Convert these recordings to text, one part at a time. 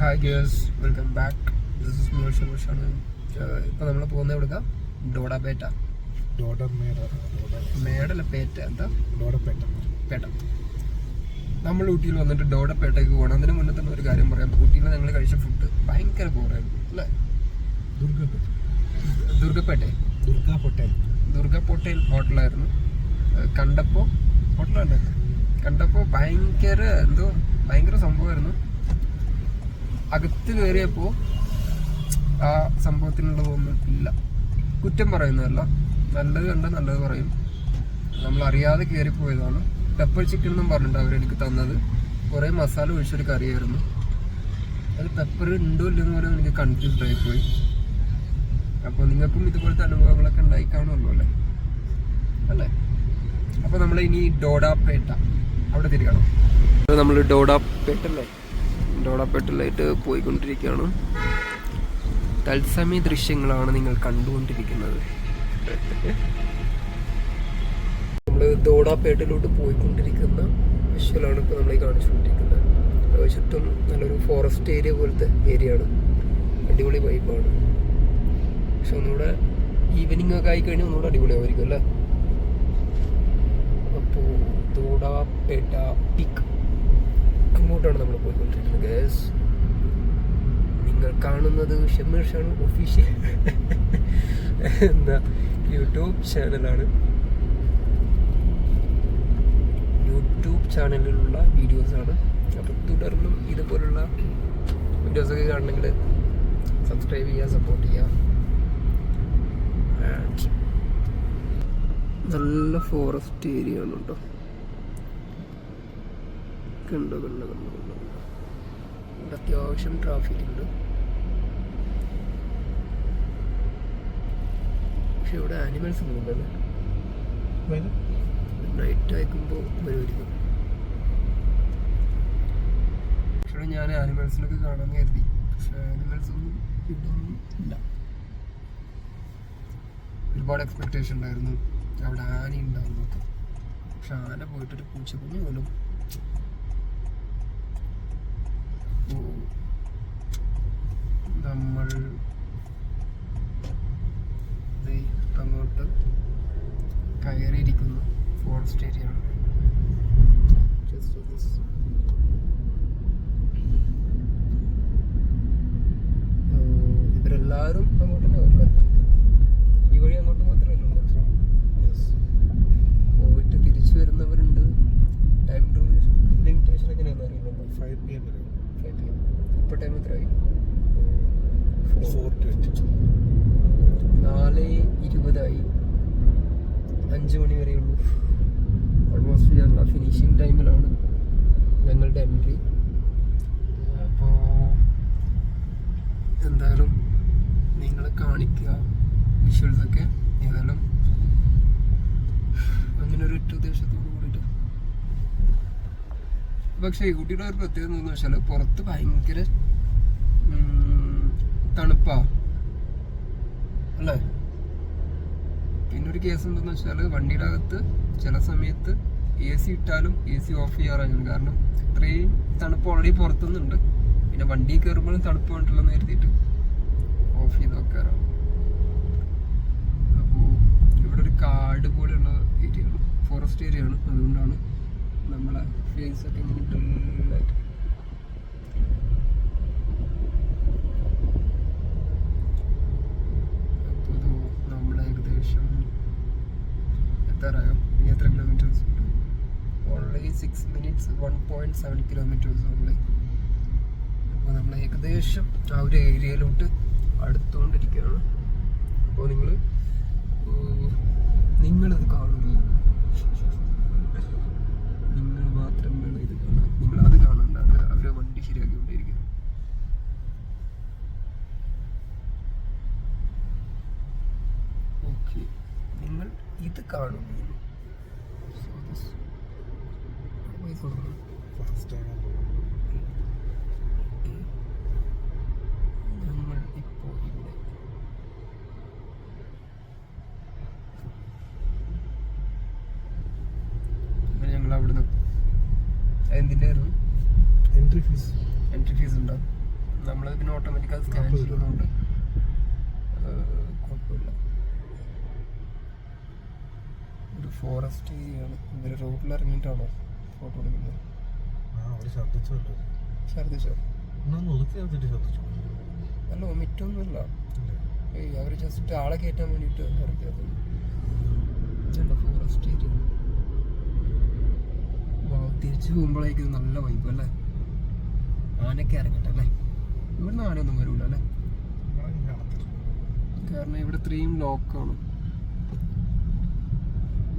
Hi guys welcome back this is ഇപ്പോൾ നമ്മൾ പോകുന്ന എവിടുക്കാം? ഡോഡാപേട്ട. മേടല പേറ്റ എന്താ? ഡോഡപേട്ട. പേട്ട. നമ്മൾ ഊട്ടിയിൽ വന്നിട്ട് ഡോഡപേട്ടയ്ക്ക് പോകണം അതിന് മുന്നേ തന്നെ ഒരു കാര്യം പറയാം. ഊട്ടിയിൽ ഞങ്ങൾ കഴിച്ച ഫുഡ് ഭയങ്കര ബോറായിരുന്നു അല്ലേ? ദുർഗപ്പേട്ടെ ദുർഗ ഹോട്ടൽ ദുർഗ പോട്ടേൽ ഹോട്ടലായിരുന്നു കണ്ടപ്പോൾ ഹോട്ടലല്ലേ കണ്ടപ്പോൾ ഭയങ്കര എന്തോ ഭയങ്കര സംഭവമായിരുന്നു. അകത്ത് കയറിയപ്പോൾ ആ സംഭവത്തിനുള്ളതൊന്നും ഇല്ല കുറ്റം പറയുന്നതല്ല. നല്ലത് കണ്ട നല്ലത് പറയും. നമ്മൾ അറിയാതെ കയറിപ്പോയതാണ് പെപ്പർ ചിക്കൻ എന്നും പറഞ്ഞിട്ട് അവരെനിക്ക് തന്നത്. കുറേ മസാല ഒഴിച്ചൊരു കറിയായിരുന്നു അത് പെപ്പർ ഉണ്ടോ ഇല്ലെന്ന് പറയാൻ എനിക്ക് കൺഫ്യൂസ്ഡ് ആയിപ്പോയി. അപ്പോൾ നിങ്ങൾക്കും ഇതുപോലത്തെ അനുഭവങ്ങളൊക്കെ ഉണ്ടായി കാണുമല്ലോ അല്ലേ? അല്ലേ? അപ്പോൾ നമ്മൾ ഇനി ഡോഡാപേട്ട. അവിടെ തിരികണം നമ്മൾ ഡോഡാപേട്ടല്ലേ ഡോഡാപേട്ടയിലായിട്ട് പോയിക്കൊണ്ടിരിക്കുകയാണ്. തത്സമയ ദൃശ്യങ്ങളാണ് നിങ്ങൾ കണ്ടുകൊണ്ടിരിക്കുന്നത്. നമ്മൾ ദോഡാപേട്ടയിലോട്ട് പോയിക്കൊണ്ടിരിക്കുന്ന വിഷ്വലാണ് ഇപ്പോൾ നമ്മൾ ഈ കാണിച്ചുകൊണ്ടിരിക്കുന്നത് ചുറ്റും നല്ലൊരു ഫോറസ്റ്റ് ഏരിയ പോലത്തെ ഏരിയ ആണ് അടിപൊളി വൈബാണ് പക്ഷെ ഒന്നുകൂടെ ഈവനിങ് ഒക്കെ ആയി കഴിഞ്ഞാൽ ഒന്നുകൂടെ അടിപൊളിയായിരിക്കും അല്ലേ? അപ്പോൾ തോടാപേട്ട പീക്ക് അങ്ങോട്ടാണ് നമ്മൾ പോയിക്കൊണ്ടിരിക്കുന്നത് ഗേസ് നിങ്ങൾ കാണുന്നത് ഷമീർ ഷാൻ ഒഫീഷ്യൽ എന്താ യൂട്യൂബ് ചാനലാണ്. യൂട്യൂബ് ചാനലിലുള്ള വീഡിയോസാണ് അപ്പോൾ തുടർന്നും ഇതുപോലുള്ള വീഡിയോസൊക്കെ കാണണമെങ്കിൽ സബ്സ്ക്രൈബ് ചെയ്യുക സപ്പോർട്ട് ചെയ്യുക. നല്ല ഫോറസ്റ്റ് ഏരിയ ആണ് കേട്ടോ കണ്ടോ കണ്ടോ കണ്ടോ കണ്ടോ ഇവിടെ അത്യാവശ്യം ട്രാഫിക് ഉണ്ട്. പക്ഷെ ഇവിടെ ആനിമൽസ് ഒന്നുമില്ലല്ലേ നൈറ്റ് അയക്കുമ്പോൾ വരുമായിരിക്കും. പക്ഷേ ഞാൻ ആനിമൽസിനൊക്കെ കാണാൻ കരുതി. പക്ഷെ ആനിമൽസ് ഒന്നും ഇവിടെ ഒന്നും ഇല്ല. ഒരുപാട് എക്സ്പെക്ടേഷൻ ഉണ്ടായിരുന്നു. അവിടെ ആന ഉണ്ടായിരുന്നു പക്ഷെ ആന പോയിട്ടൊരു പൂച്ചക്കുഞ്ഞ് പോലും അപ്പോൾ നമ്മൾ അങ്ങോട്ട് കയറിയിരിക്കുന്നു. ഫോറസ്റ്റ് ഏരിയ ആണ് Just do this. ഏർ ഇവരെല്ലാവരും അങ്ങോട്ട് തന്നെ വരില്ല? ഈ വഴി അങ്ങോട്ട് മാത്രമേ ഉള്ളൂ. പോയിട്ട് തിരിച്ചു വരുന്നവരുണ്ട്. ടൈം ലിമിറ്റേഷൻ എങ്ങനെയാണെന്ന് അറിയുന്നുണ്ടോ ഫൈവ് പി എം വരെ. ഇപ്പോൾ ടൈം എത്രയായി? ഫോർ ട്വന്റി നാല് ഇരുപതായി. അഞ്ച് മണി വരെയുള്ളൂ ഓൾമോസ്റ്റ് ഞങ്ങൾ ഫിനിഷിങ് ടൈമിലാണ് ഞങ്ങളുടെ എൻട്രി അപ്പോൾ എന്തായാലും നിങ്ങളെ കാണിക്കുക വിഷ്വൽസൊക്കെ ഏതായാലും അങ്ങനെ ഒരു ഒറ്റ ഉദ്ദേശത്തോട് പക്ഷേ ഈ കുട്ടിയുടെ ഒരു പ്രത്യേകത എന്ന് വെച്ചാൽ പുറത്ത് ഭയങ്കര തണുപ്പാ. അല്ലേ? പിന്നെ ഒരു കേസ് എന്തെന്ന് വെച്ചാൽ വണ്ടിയുടെ അകത്ത് ചില സമയത്ത് എ സി ഇട്ടാലും എ സി ഓഫ് ചെയ്യാറാണ്. കാരണം ഇത്രയും തണുപ്പ് ഓൾറെഡി പുറത്തുനിന്നുണ്ട്. പിന്നെ വണ്ടി കയറുമ്പോഴും തണുപ്പ് വേണ്ടല്ലോ എന്ന് കരുതിയിട്ട് ഓഫ് ചെയ്ത് വെക്കാറാണ്. അപ്പോൾ ഇവിടെ ഒരു കാട് പോലെയുള്ള ഏരിയ ഫോറസ്റ്റ് ഏരിയ ആണ്. അതുകൊണ്ടാണ് നമ്മളെ ഫേസ് ഒക്കെ ഇങ്ങനെ ഡല്ലായിട്ട് അപ്പോൾ ഏകദേശം six minutes one point seven kilometres അപ്പോൾ നമ്മൾ ഏകദേശം ആ ഒരു ഏരിയയിലോട്ട് അടുത്തുകൊണ്ടിരിക്കുകയാണ് അപ്പോൾ നിങ്ങൾ നിങ്ങളിത് കാണുന്നു നിങ്ങൾ മാത്രം വേണം ഇത് കാണാൻ നിങ്ങൾ അത് കാണണ്ട അത് അവരെ വണ്ടി ശരിയാക്കിക്കൊണ്ടിരിക്കുക ഓക്കെ നിങ്ങൾ ഇത് കാണുന്നു So this- Wait for a minute. Fast ആണ്? നമ്മൾ ഇപ്പോൾ ഇവിടെ. അങ്ങനെ ഞങ്ങൾ അവിടുന്ന് എന്തിന്റെ ആയിരുന്നു എൻട്രി ഫീസ് എൻട്രി ഫീസ് ഉണ്ടാവും നമ്മൾ പിന്നെ ഓട്ടോമാറ്റിക് അത് സ്കാൻ നാപ്പത് രൂപ. ചെയ്യുന്നതുകൊണ്ട് ഏഹ്, കുഴപ്പമില്ല ഒരു ഫോറസ്റ്റ് ഏരിയയാണ്. ഇവർ റോഡിൽ ഇറങ്ങിയിട്ടാണോ ഫോട്ടോ എടുക്കുന്നത് ഛർദിച്ചോ അല്ല ഒമിറ്റൊന്നുമില്ല. ഏയ് അവർ ജസ്റ്റ് ആളെ കയറ്റാൻ വേണ്ടിട്ട് ഇറക്കിയത്. ഫോറസ്റ്റ് ഏരിയ തിരിച്ചു പോകുമ്പോഴേക്കും നല്ല വൈബ് അല്ലേ? ആനയൊക്കെ ഇറങ്ങട്ടെ അല്ലേ? ഇവിടുന്ന് ആനയൊന്നും വരൂല അല്ലേ. കാരണം ഇവിടെ ഇത്രയും ലോക്കാണ്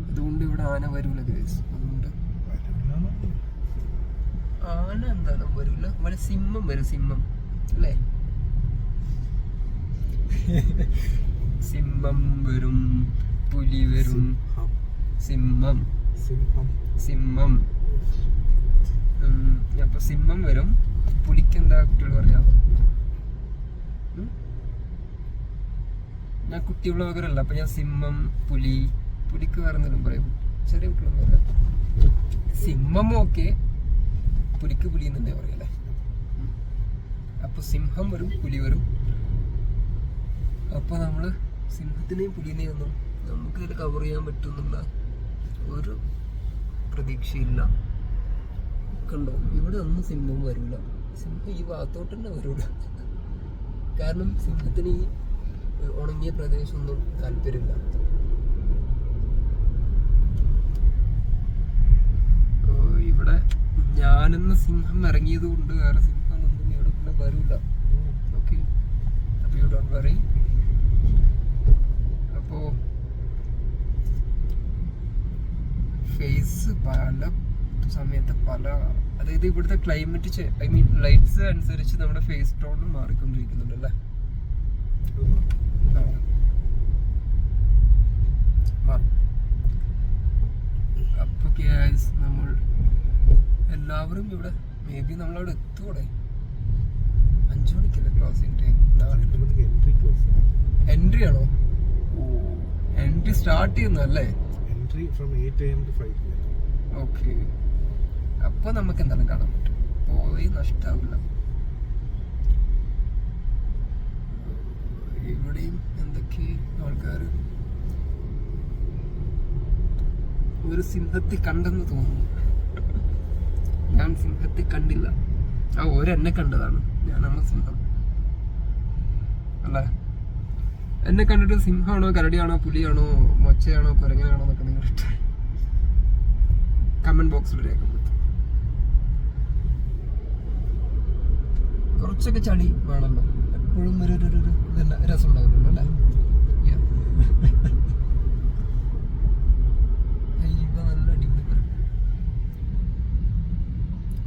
അതുകൊണ്ട് ഇവിടെ ആന വരൂല ഗൈസ് അതുകൊണ്ട് ആന എന്താണ് വരൂല. വല്ല സിംഹം വരും സിംഹം. അല്ലേ? സിംഹം വരും പുലി വരും. സിംഹം. സിംഹം. അപ്പൊ സിംഹം വരും. പുലിക്ക് എന്താ കുട്ടികൾ പറയാ? ഞാൻ കുട്ടി വ്ളോഗറല്ല അപ്പൊ ഞാൻ സിംഹം പുലി പുലിക്ക് വേറെ പറയും. ചെറിയ കുട്ടികളൊന്നും പറയാം സിംഹം ഒക്കെ പുലിക്ക് പുലി എന്ന് പറയല്ലേ. അപ്പൊ സിംഹം വരും പുലി വരും. അപ്പൊ നമ്മൾ സിംഹത്തിനെയും പുലിനെയും ഒന്നും നമുക്ക് ഇതിൽ കവർ ചെയ്യാൻ പറ്റുന്നുള്ള ഒരു പ്രതീക്ഷയില്ല. കണ്ടോ? ഇവിടെ ഒന്നും സിംഹം വരില്ല. സിംഹം ഈ ഭാഗത്തോട്ട് തന്നെ വരൂല. കാരണം സിംഹത്തിന് ഈ ഉണങ്ങിയ പ്രദേശമൊന്നും താല്പര്യമില്ല ഓ, ഇവിടെ ഞാനെന്ന സിംഹം ഇറങ്ങിയത് കൊണ്ട് വേറെ സിംഹം ഒന്നും ഇവിടെ പിന്നെ വരൂല. ഓക്കെ അപ്പൊ യു ഡോണ്ട് വറി അപ്പോ ഫേസ് പല സമയത്ത് പല അതായത് ഇവിടുത്തെ ക്ലൈമറ്റ് ഐ മീൻ ലൈറ്റ്സ് അനുസരിച്ച് നമ്മുടെ ഫേസ് ടോൺ മാറിക്കൊണ്ടിരിക്കുന്നുണ്ട് അല്ലേ? അപ്പൊ നമ്മൾ എല്ലാവരും ഇവിടെ മേ ബി നമ്മളവിടെ എത്തൂടെ അഞ്ചു മണിക്കല്ലേ ക്ലോസിംഗ് ടൈം എൻട്രി ആണോ. Entry start ചെയ്യുന്നല്ലേ entry from eight M to five P M okay അപ്പൊ നമുക്ക് എന്താണ് കാണാൻ പറ്റും? പോയി നഷ്ടാവില്ല. ഇവിടെയും എന്തൊക്കെ ആൾക്കാർ ഒരു സിംഹത്തെ കണ്ടെന്ന് തോന്നുന്നു. ഞാൻ സിംഹത്തെ കണ്ടില്ല ആ ഒരെന്നെ കണ്ടതാണ് ഞാനാണ് സിംഹം അല്ലേ എന്നെ കണ്ടിട്ട് സിംഹമാണോ കരടിയാണോ പുലിയാണോ മൊച്ചയാണോ കുരങ്ങനാണോ എന്നൊക്കെ നിങ്ങൾ കമന്റ് ബോക്സിൽ രേഖപ്പെടുത്തും കുറച്ചൊക്കെ ചളി വേണമല്ലോ എപ്പോഴും ഒരു രസം ഉണ്ടാവില്ലല്ലോ അല്ലേ Yeah. അയ്യോ, നല്ല അടിപൊളി കളർ.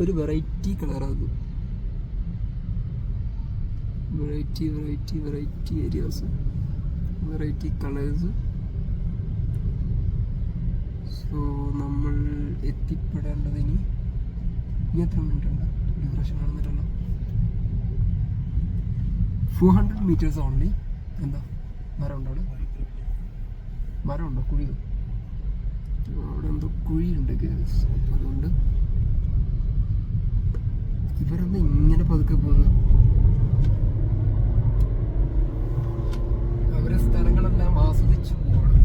ഒരു വെറൈറ്റി കളറാണ് variety variety variety areas variety colours so നമ്മൾ എത്തിപ്പെടേണ്ടത് ഇനി ഇനി എത്ര മിനിറ്റ് ഉണ്ട്? ഒരു പ്രശ്നം കാണുന്നില്ലല്ലോ ഫോർ ഹൺഡ്രഡ് മീറ്റേഴ്സ് ഓൺലി എന്താ? മരം ഉണ്ടോ അവിടെ? മരം ഉണ്ടോ കുഴിയോ? അവിടെ എന്തോ കുഴിയുണ്ട് അപ്പോൾ അതുകൊണ്ട് ഇവരെന്താ ഇങ്ങനെ പതുക്കെ പോകുന്നു അവരെ സ്ഥലങ്ങളെല്ലാം ആസ്വദിച്ചു പോകണം.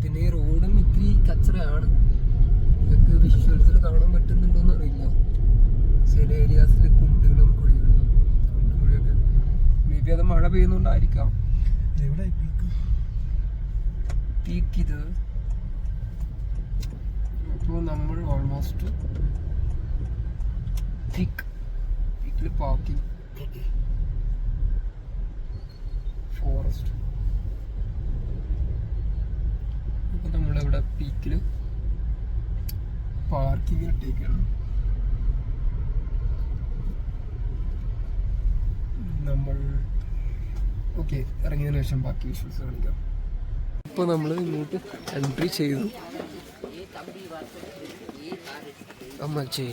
പിന്നെ ഈ റോഡും ഇത്തിരി കച്ചറയാണ്. ഇതൊക്കെ വിഷ്വൽസിൽ കാണാൻ പറ്റുന്നുണ്ടോന്ന് അറിയില്ല. ചില ഏരിയാസിൽ കുണ്ടുകളും കുഴികളും കുണ്ടും കുഴിയൊക്കെ മേ ബി അത് മഴ പെയ്യുന്നുണ്ടായിരിക്കാം. എവിടെ പീക്ക്? പീക്ക് ഇത്. അപ്പോൾ നമ്മൾ ഓൾമോസ്റ്റ് പീക്ക് പീക്കിൽ പാർക്കിംഗ് ഫോറസ്റ്റ് അപ്പോൾ നമ്മളിവിടെ പീക്കിൽ പാർക്കിംഗ് ഇട്ടേക്കാണ് നമ്മൾ ഓക്കെ ഇറങ്ങിയതിന് ശേഷം ബാക്കി വിഷ്വൽസ് കാണിക്കാം. ഇപ്പോൾ നമ്മൾ ഇങ്ങോട്ട് എൻട്രി ചെയ്തു. അമ്മച്ചേ.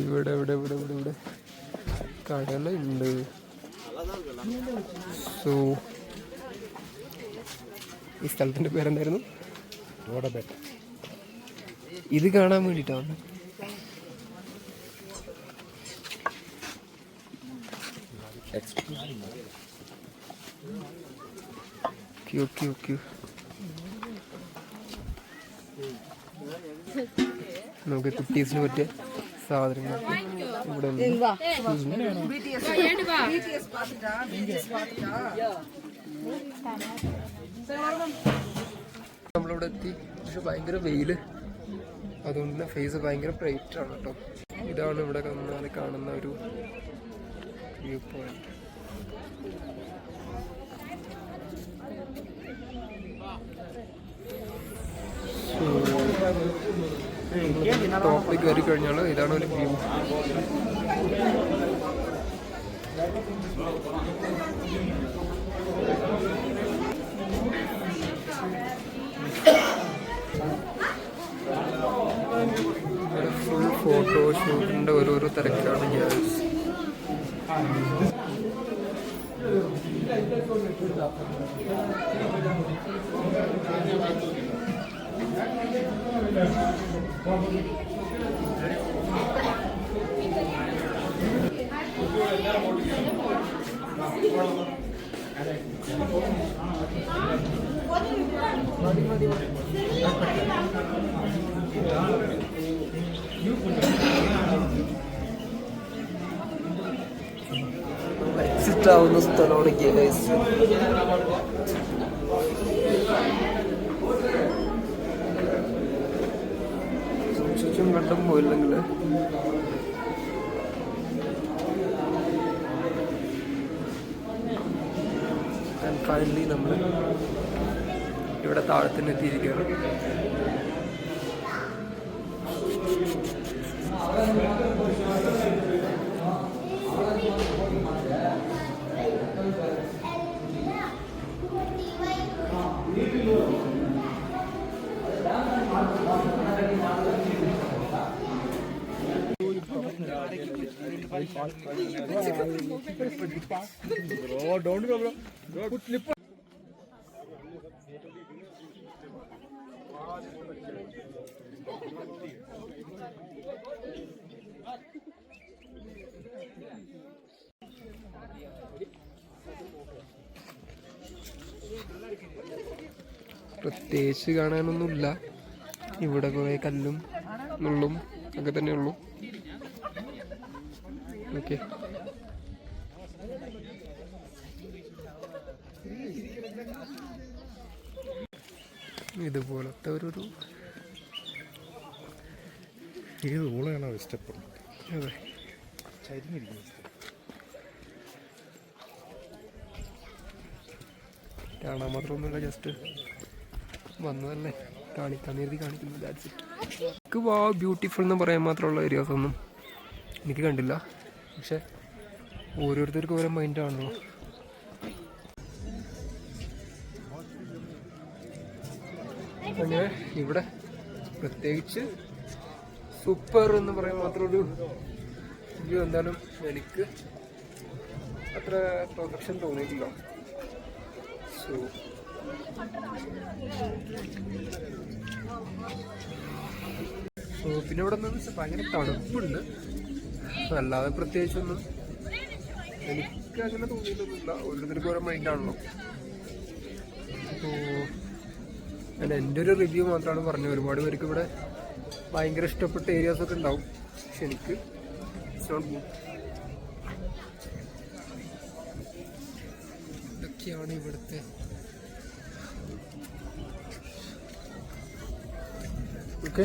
ഇവിടെ ഇവിടെ ഇവിടെ ഇവിടെ ഇവിടെ. കടലുണ്ട് സോ ഈ സ്ഥലത്തിന്റെ പേരെന്തായിരുന്നു? ഇത് കാണാൻ വേണ്ടിട്ടാണ് ക്യൂ ക്യൂ ക്യൂ നമുക്ക് കുട്ടീസിന് പറ്റിയ സാധനങ്ങൾ ഇവിടെ നമ്മളിവിടെ എത്തി. പക്ഷെ ഭയങ്കര വെയിൽ. അതുകൊണ്ട് തന്നെ ഫേസ് ഭയങ്കര ബ്രൈറ്റ് ആണ് കേട്ടോ ഇതാണ് ഇവിടെ വന്നാൽ കാണുന്ന ഒരു വ്യൂ പോയിന്റ് ടോപ്പിലേക്ക് കയറി കഴിഞ്ഞാൽ ഇതാണ് ഒരു വ്യൂ. ഫുൾ ഫോട്ടോ ഷൂട്ടിന്റെ ഓരോരോ തിരക്കാണ് ഞാൻ. എക്സിറ്റ് ആവുന്ന സ്ഥലമാണ് ഗേസ് കണ്ടും പോയില്ലെങ്കിൽ. ഫൈനലി നമ്മൾ ഇവിടെ താഴത്തിന് എത്തിയിരിക്കുകയാണ്. പ്രത്യേകിച്ച് കാണാനൊന്നുമില്ല. ഇവിടെ കുറേ കല്ലും നുള്ളും ഒക്കെ തന്നെ ഉള്ളൂ ഓക്കെ. ഇതുപോലത്തെ ഒരു ഒരു ഏത് അവർ ഇഷ്ടപ്പെടുന്നത്? അതെ. ചരിഞ്ഞിരിക്കുന്നത് കാണാൻ മാത്രമൊന്നുമില്ല ജസ്റ്റ് വന്നതല്ലേ. കാണിക്കാൻ നേരത്തി കാണിക്കുന്നു ദാറ്റ്സ് ഇറ്റ് എനിക്ക് വാ ബ്യൂട്ടിഫുൾ എന്ന് പറയാൻ മാത്രമുള്ള ഏരിയാസ് ഒന്നും എനിക്ക് കണ്ടില്ല. പക്ഷെ ഓരോരുത്തർക്കും ഓരോ മൈൻഡാണല്ലോ അങ്ങനെ ഇവിടെ പ്രത്യേകിച്ച് സൂപ്പർ എന്ന് പറയാൻ മാത്രം വ്യൂ എന്തായാലും എനിക്ക് അത്ര പ്രൊഫക്ഷൻ തോന്നിയിട്ടില്ല. സോ പിന്നെ ഇവിടെ നിന്ന് ഭയങ്കര തണുപ്പുണ്ട്. അല്ലാതെ പ്രത്യേകിച്ചൊന്നും എനിക്ക് അങ്ങനെ തോന്നിയിട്ടൊന്നുമില്ല. ഓരോരുത്തർക്കും ഓരോ മൈൻഡാണല്ലോ അപ്പോൾ ഞാൻ എന്റെ ഒരു റിവ്യൂ മാത്രമാണ് പറഞ്ഞത്. ഒരുപാട് പേർക്ക് ഇവിടെ ഭയങ്കര ഇഷ്ടപ്പെട്ട ഏരിയാസ് ഒക്കെ ഉണ്ടാവും. പക്ഷെ എനിക്ക് ഇതൊക്കെയാണ് ഇവിടുത്തെ ഓക്കെ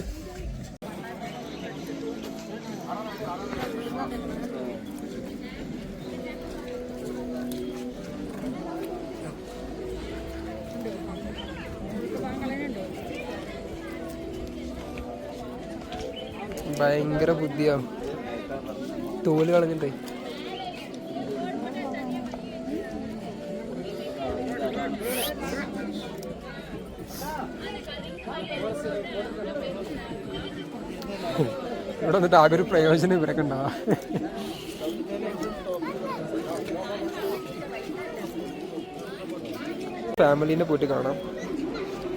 ഭയങ്കര ബുദ്ധിയാണ് തോൽ കളഞ്ഞിട്ടേ. ഇവിടെ വന്നിട്ട് ആകെ ഒരു പ്രയോജനം ഇവരൊക്കെ ഉണ്ടാ ഫാമിലീനെ പോയിട്ട് കാണാം.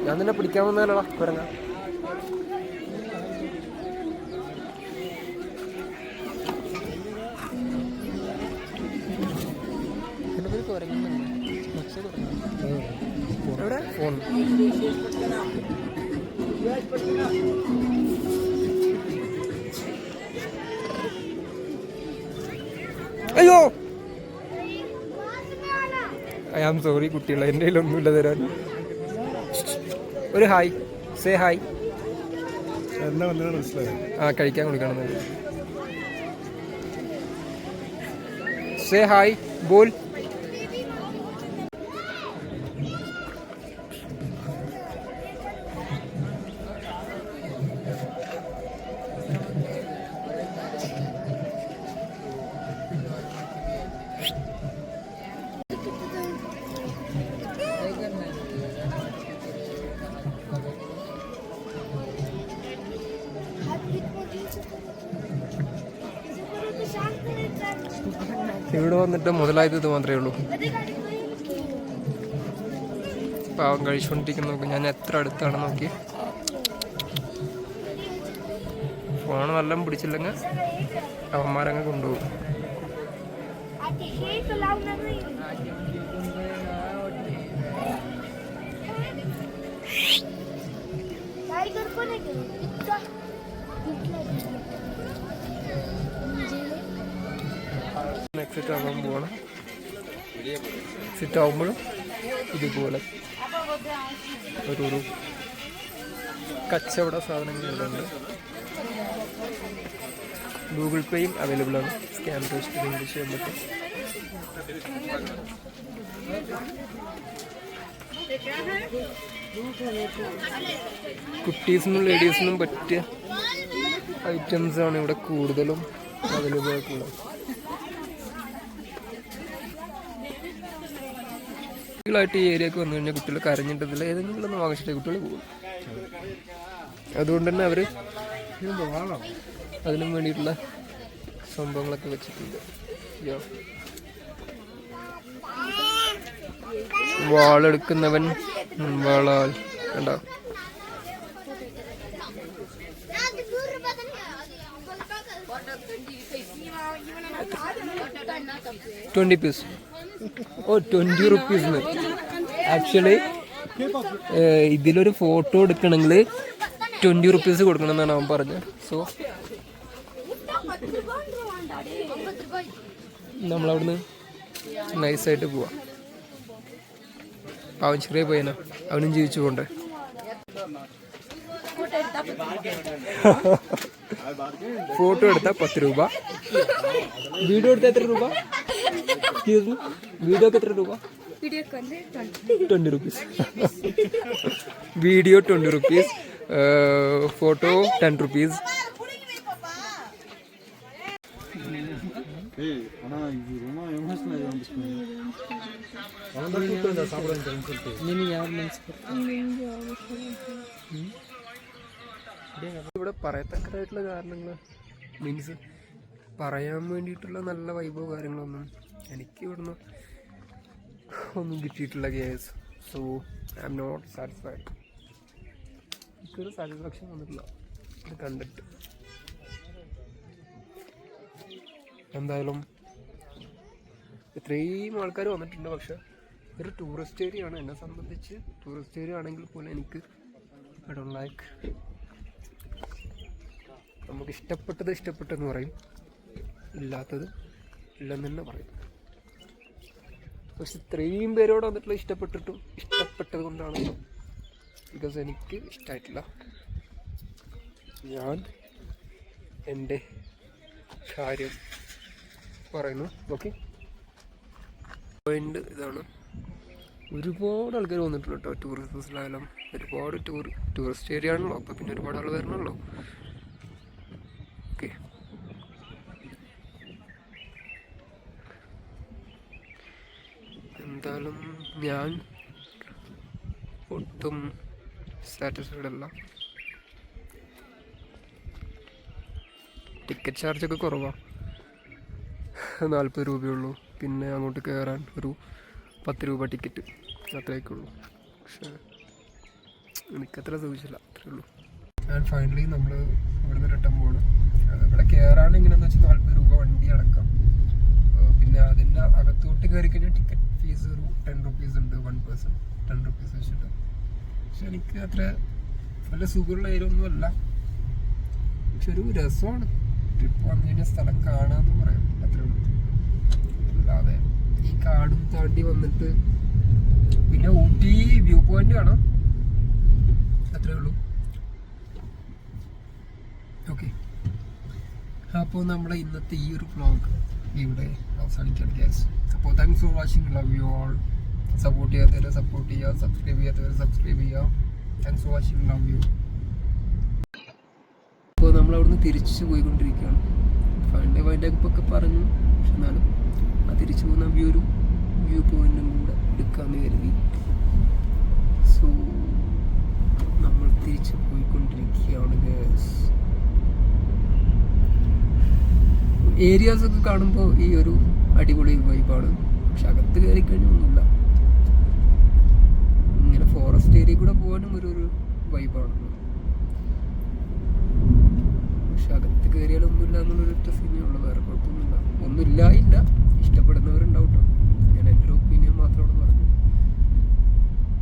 ഞാൻ നിന്നെ പിടിക്കാൻ വന്നാലടാ കുരങ്ങ. ഫോൺ. അയ്യോ! ഐ ആം സോറി കുട്ടികളെ എന്റെ കയ്യിലൊന്നുമില്ല തരാൻ. ഒരു ഹായ്. സേ ഹായ് ആ കഴിക്കാൻ കൊടുക്കണം സേ ഹായ് ബോൽ ഇവിടെ വന്നിട്ട് മുതലായത് ഇത് മാത്രമേ ഉള്ളൂ പാവം കഴിച്ചുകൊണ്ടിരിക്കുന്ന നോക്കി ഞാൻ എത്ര അടുത്താണ് നോക്കി ഫോൺ വല്ലതും പിടിച്ചില്ലെങ്കിൽ അവന്മാരങ്ങ് കൊണ്ടുപോകും टाइगर को नहीं സെറ്റ് പോവാണ്. സെറ്റ് ഇതുപോലെ ഒരു ഒരു കച്ചവട സാധനങ്ങൾ ഇവിടെയുണ്ട് ഗൂഗിൾ പേയും അവൈലബിൾ ആണ്. സ്കാൻ റെജിസ്റ്റർ ഇംഗ്ലീഷ് ചെയ്യാൻ പറ്റും. കുട്ടീസിനും ലേഡീസിനും പറ്റിയ ഐറ്റംസാണ് ഇവിടെ കൂടുതലും അവൈലബിൾ ആയിട്ടുള്ളത്. കുട്ടികളായിട്ട് ഈ ഏരിയക്ക് വന്നു കഴിഞ്ഞാൽ കുട്ടികൾ കരഞ്ഞിട്ടില്ല ഏതെങ്കിലും ഒന്ന് വാങ്ങിച്ചിട്ട് കുട്ടികൾ പോകും. അതുകൊണ്ട് തന്നെ അവർ അതിനും വേണ്ടിയിട്ടുള്ള സംഭവങ്ങളൊക്കെ വെച്ചിട്ടുണ്ട്. വാളെടുക്കുന്നവൻ വാളാൽ കണ്ടോ? ട്വന്റി പീസ് ഓ ട്വന്റി റുപ്പീസിന് ആക്ച്വലി ഇതിലൊരു ഫോട്ടോ എടുക്കണമെങ്കിൽ ട്വന്റി റുപ്പീസ് കൊടുക്കണം എന്നാണ് അവൻ പറഞ്ഞത്. സോ നമ്മളവിടുന്ന് നൈസായിട്ട് പോവാം. അവൻ ചെറിയ പയ്യനാ. അവനും ജീവിച്ചു പോണ്ടേ. ഫോട്ടോ എടുത്താൽ പത്ത് രൂപ. വീഡിയോ എടുത്താൽ എത്ര രൂപ? എക്സ്ക്യൂസ് മീ വീഡിയോക്ക് എത്ര രൂപ? Twenty rupees video twenty rupees photo ten rupees ഇവിടെ പറയത്തക്കതായിട്ടുള്ള കാരണങ്ങൾ മീൻസ് പറയാൻ വേണ്ടിയിട്ടുള്ള നല്ല വൈബോ കാര്യങ്ങളൊന്നും എനിക്ക് ഇവിടുന്ന് ഒന്നും കിട്ടിയിട്ടില്ല കേസ് so I'm not satisfied എനിക്കൊരു സാറ്റിസ്ഫാക്ഷൻ വന്നിട്ടില്ല. ഇത് കണ്ടിട്ട്. എന്തായാലും ഇത്രയും ആൾക്കാർ വന്നിട്ടുണ്ട്. പക്ഷെ ഒരു ടൂറിസ്റ്റ് ഏരിയ ആണ്. എന്നെ സംബന്ധിച്ച് ടൂറിസ്റ്റ് ഏരിയ ആണെങ്കിൽ പോലും എനിക്ക് ഡോണ്ട് ലൈക്ക് നമുക്ക് ഇഷ്ടപ്പെട്ടത് ഇഷ്ടപ്പെട്ടെന്ന് പറയും. ഇല്ലാത്തത് ഇല്ലെന്ന് തന്നെ പറയും പക്ഷെ ഇത്രയും പേരോട് വന്നിട്ടുള്ള ഇഷ്ടപ്പെട്ടിട്ടും ഇഷ്ടപ്പെട്ടത് കൊണ്ടാണ് ബിക്കോസ് എനിക്ക് ഇഷ്ടമായിട്ടില്ല ഞാൻ എന്റെ കാര്യം പറയുന്നു. ഓക്കെ പോയിന്റ് ഇതാണ്. ഒരുപാട് ആൾക്കാർ വന്നിട്ടുണ്ട് കേട്ടോ ടൂറിസ്റ്റ് ബസ്സിലായാലും ഒരുപാട് ടൂർ ടൂറിസ്റ്റ് ഏരിയ ആണല്ലോ. അപ്പോൾ പിന്നെ ഒരുപാട് ആൾ വരണമല്ലോ ഓക്കെ എന്തായാലും ഞാൻ ഒട്ടും സാറ്റിസ്ഫൈഡ് അല്ല. ടിക്കറ്റ് ചാർജ് ചാർജൊക്കെ കുറവാണ് നാൽപ്പത് രൂപയുള്ളൂ. പിന്നെ അങ്ങോട്ട് കയറാൻ ഒരു പത്ത് രൂപ ടിക്കറ്റ് അത്രയൊക്കെ ഉള്ളൂ പക്ഷേ എനിക്കത്ര സൂചിച്ചില്ല അത്രേ ഉള്ളൂ. ആൻഡ് ഫൈനലി നമ്മൾ ഇവിടുന്ന് റിട്ടേൺ പോകണം ഇവിടെ കയറാൻ എങ്ങനെയാണെന്ന് വെച്ചാൽ നാൽപ്പത് രൂപ വണ്ടി അടക്കാം. പിന്നെ അതിന്റെ അകത്തോട്ട് കയറി കഴിഞ്ഞാൽ ടിക്കറ്റ് ഫീസ് ഒരു ടെൻ റുപ്പീസ് ഉണ്ട് വൺ പേഴ്സൺ ടെൻ റുപ്പീസ് വെച്ചിട്ട്. പക്ഷെ എനിക്ക് അത്ര നല്ല സുഖമുള്ള ഏരിയ ഒന്നും അല്ല പക്ഷെ ഒരു രസമാണ്. ട്രിപ്പ് വന്നു കഴിഞ്ഞാൽ സ്ഥലം കാണാന്ന് പറയാം. അത്രേ ഉള്ളൂ. അല്ലാതെ ഈ കാടും താണ്ടി വന്നിട്ട് പിന്നെ ഊട്ടി വ്യൂ പോയിന്റ് കാണാം. അത്രേ ഉള്ളൂ. ഓക്കെ അപ്പോൾ നമ്മുടെ ഇന്നത്തെ ഈ ഒരു ബ്ലോഗ് ഇവിടെ അവസാനിക്കാൻ ഗ്യാസ് അപ്പോൾ thanks for watching love you all support ചെയ്യാത്തവരെ support ചെയ്യുക സബ്സ്ക്രൈബ് ചെയ്യാത്തവരെ സബ്സ്ക്രൈബ് ചെയ്യുക thanks for watching love you അപ്പോൾ നമ്മൾ അവിടുന്ന് തിരിച്ചു പോയിക്കൊണ്ടിരിക്കുകയാണ്. ഫൈൻഡ് വൈൻഡ് ഒക്കെ പറഞ്ഞു. പക്ഷെ എന്നാലും ആ തിരിച്ചു പോകുന്ന വ്യൂ ഒരു വ്യൂ പോയിന്റും കൂടെ എടുക്കാമെന്ന് കരുതി. സോ നമ്മൾ തിരിച്ചു പോയിക്കൊണ്ടിരിക്കുകയാണ് ഗ്യാസ് ഏരിയാസ് ഒക്കെ കാണുമ്പോൾ ഈ ഒരു അടിപൊളി വൈബാണ് പക്ഷെ അകത്ത് കയറി കഴിഞ്ഞൊന്നുമില്ല. ഇങ്ങനെ ഫോറസ്റ്റ് ഏരിയ കൂടെ പോകാനും ഒരു ഒരു വൈബാണ് പക്ഷെ അകത്ത് കയറിയാൽ ഒന്നുമില്ല എന്നുള്ളൊരു ഒറ്റ സീനേ വേറെ കുഴപ്പമൊന്നുമില്ല. ഒന്നുമില്ല ഇല്ല ഇഷ്ടപ്പെടുന്നവരുണ്ടാവും ഞാൻ എന്റെ ഒരു ഒപ്പീനിയൻ മാത്രമാണ് പറഞ്ഞു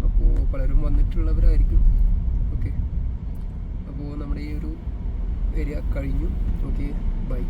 അപ്പോൾ പലരും വന്നിട്ടുള്ളവരായിരിക്കും. ഓക്കെ അപ്പോൾ നമ്മുടെ ഈ ഒരു ഏരിയ കഴിഞ്ഞു. Okay bye